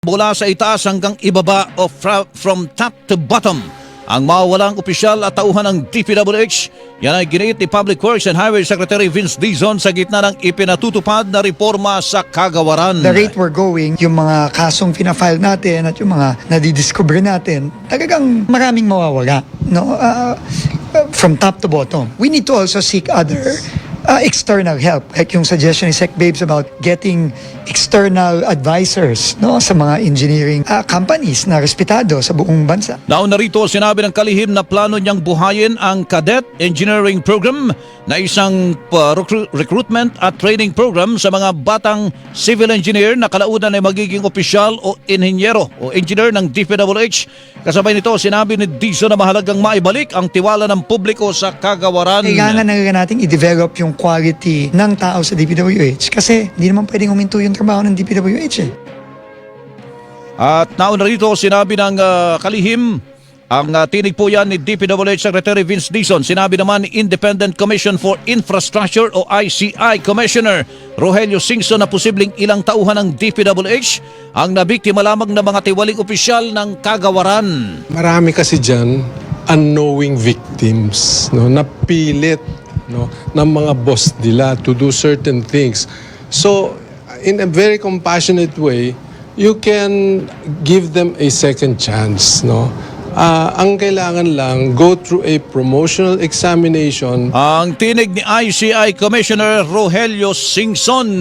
mula sa itaas hanggang ibaba o from top to bottom. Ang mawawalang opisyal at tauhan ng DPWH, yan ay giniit ni Public Works and Highway Secretary Vince Dizon sa gitna ng ipinatutupad na reforma sa kagawaran. The rate we're going, yung mga kasong pinafile natin at yung mga nadidiscover natin, talagang maraming mawawala. No? Uh, from top to bottom. We need to also seek other uh, external help. Like yung suggestion ni Sec Babes about getting external advisors no, sa mga engineering uh, companies na respetado sa buong bansa. Nauna rito, sinabi ng kalihim na plano niyang buhayin ang Cadet Engineering Program na isang uh, recru- recruitment at training program sa mga batang civil engineer na kalaunan ay magiging opisyal o inhinyero o engineer ng DPWH. Kasabay nito, sinabi ni Dizon na mahalagang maibalik ang tiwala ng publiko sa kagawaran. Kailangan na natin i-develop yung quality ng tao sa DPWH kasi hindi naman pwedeng huminto yung trabaho ng DPWH eh. At nauna rito, sinabi ng ah, kalihim, ang ah, tinig po yan ni DPWH Secretary Vince Dizon. Sinabi naman ni Independent Commission for Infrastructure o ICI Commissioner Rogelio Singson na posibleng ilang tauhan ng DPWH ang nabiktima lamang ng mga tiwaling opisyal ng kagawaran. Marami kasi dyan unknowing victims, no, napilit no, ng mga boss nila to do certain things. So, in a very compassionate way, you can give them a second chance. No? Ah, ang kailangan lang, go through a promotional examination Ang tinig ni ICI Commissioner Rogelio Singson.